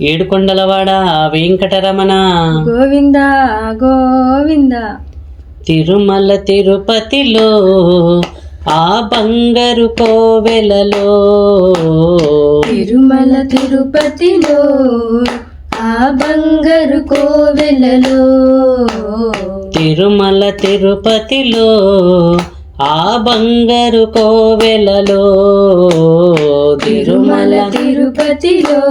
ఏడుకొండలవాడ వెంకటరమణ. గోవింద గోవింద. తిరుమల తిరుపతిలో ఆ బంగారు కోవెలలో. తిరుమల తిరుపతిలో ఆ బంగారు కోవెలలో. తిరుమల తిరుపతిలో ఆ బంగారు కోవెలలో. తిరుమల తిరుపతిలో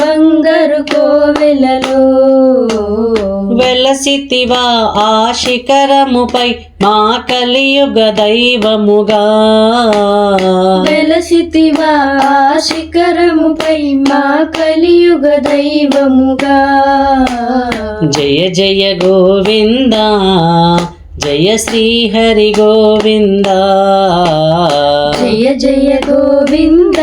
బంగారు కోవెలలో వెలసితివా ఆ శిఖరముపై మా కలియుగ దైవముగా. వెలసితివా ఆ శిఖరముపై మా కలియుగ దైవముగా. జయ జయ గోవింద జయ శ్రీహరి గోవింద. జయ జయ గోవింద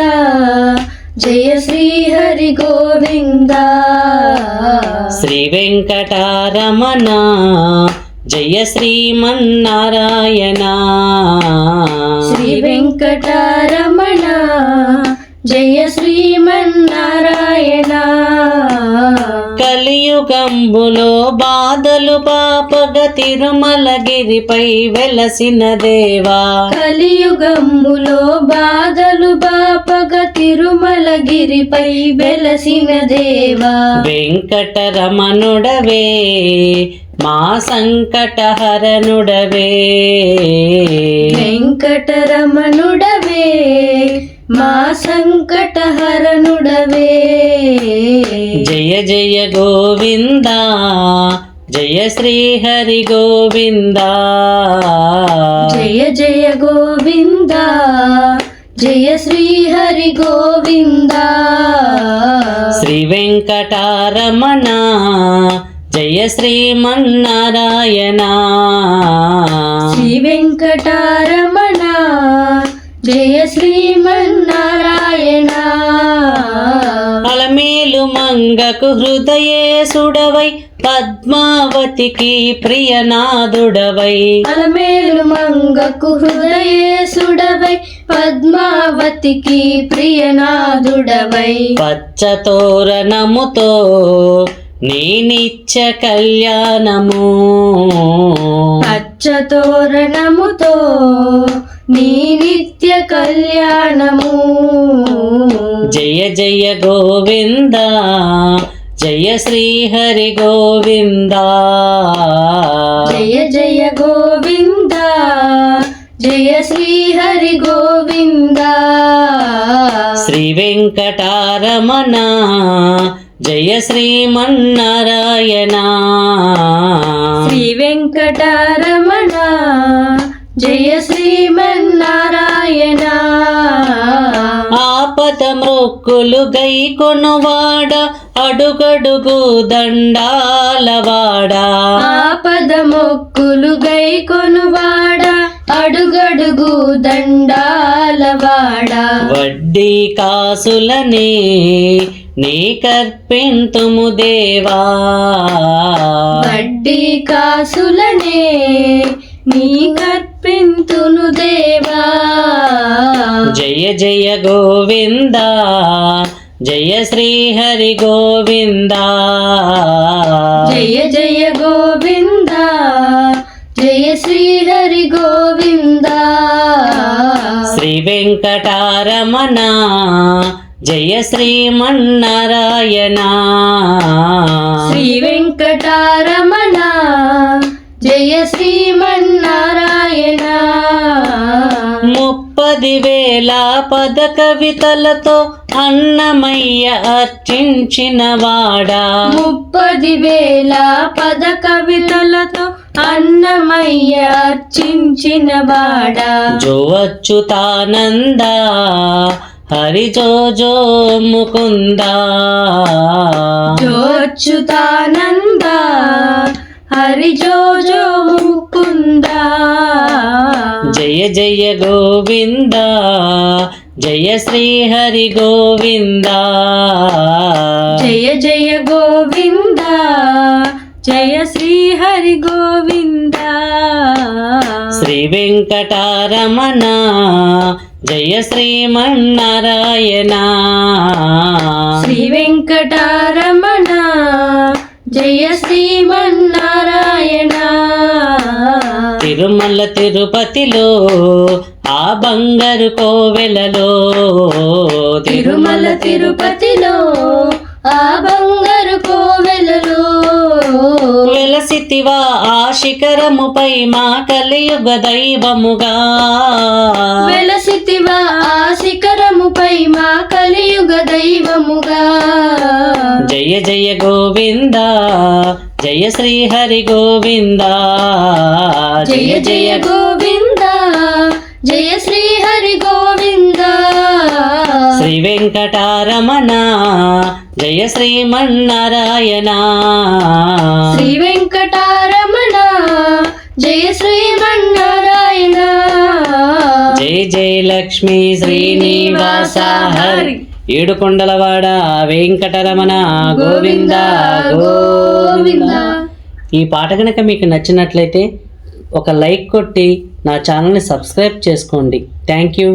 జయ శ్రీ హరి గోవింద. శ్రీ వెంకటారమణ జయ శ్రీమన్నారాయణ. శ్రీ వెంకటరమణ జయ శ్రీమన్నారాయణ. కలియుగంబులో బాధలు పాపగ తిరుమలగిరిపై వెలసిన దేవా. కలియుగంబులో బాధలు బాపగ తిరుమలగిరిపై వెలసిన దేవా. వెంకటరమణుడవే మా సంకటహరణుడవే. వెంకటరమణుడవే మా సంకటహరణుడవే. జయ జయ గోవింద జయ శ్రీహరి గోవింద. జయ జయ గోవింద జయ శ్రీ హరి గోవింద. శ్రీ వెంకటారమణ జయ శ్రీమన్నారాయణ శ్రీ వెంకటరమణ జయ శ్రీమన్నారాయణ మంగకు హృదయేశుడవై పద్మావతికి ప్రియనాదుడవై. అలమేలు మంగకు హృదయేశుడవై పద్మావతికి ప్రియనాథుడవై పచ్చతోరణముతో నీ నిత్య కళ్యాణము. పచ్చతోరణముతో నీ నిత్య కళ్యాణము. జయ జయ గోవింద జయ శ్రీహరి గోవింద. జయ జయ గోవింద జయ శ్రీ హరి గోవింద. శ్రీ వెంకటారమణ జయ శ్రీమన్నారాయణ శ్రీ వెంకటరమణ జయ శ్రీమన్నారాయణ మృక్కులు గై కొనువాడ అడుగడుగు దండాలవాడ. ఆపద మొక్కులు గై కొనువాడ అడుగడుగు దండాలవాడ. వడ్డీ కాసులనే నీ కర్పింతుము దేవా. వడ్డీ కాసులనే నీ కర్పింతును దేవా. జయ జయ గోవింద జయ శ్రీహరి గోవింద. జయ జయ గోవింద జయ శ్రీ హరి గోవింద. శ్రీ వెంకటారమణ జయ శ్రీమన్నారాయణ శ్రీ వెంకటరమణ జయ శ్రీమన్నారాయణ ముప్పది వేల పద కవితలతో అన్నమయ్య అర్చించిన వాడా. ముప్పది వేల పద కవితలతో అన్నమయ్య అర్చించిన వాడా. జో అచ్యుతానంద హరి జో జో ముకుంద. జోచ్యుతానంద హరి జో జో జయ జయ గోవింద జయ శ్రీ హరి గోవింద. జయ జయ గోవింద జయ శ్రీ హరి గోవింద. శ్రీ వెంకటారమణ జయ శ్రీమన్నారాయణ శ్రీ వెంకటరమణ తిరుమల తిరుపతిలో ఆ బంగారు కోవెలలో. తిరుమల తిరుపతిలో ఆ బంగారు కోవెలలో. వెలసితివా ఆ శిఖరముపై మా కలియుగ దైవముగా. వెలసితివా ఆ శిఖరముపై మా కలియుగ దైవముగా. జయ జయ గోవింద జయ శ్రీ హరి గోవింద. జయ జయ గోవింద జయ శ్రీ హరి గోవింద. శ్రీ వెంకటారమణ జయ శ్రీమన్నారాయణ శ్రీ వెంకటారమణ జయ శ్రీమన్నారాయణ జయ జయ లక్ష్మీ శ్రీనివాస హరి. ఏడుకొండలవాడ వెంకటరమణ గోవింద గోవింద ఈ పాట కనుక మీకు నచ్చినట్లయితే ఒక లైక్ కొట్టి నా ఛానల్ని సబ్స్క్రైబ్ చేసుకోండి. Thank you.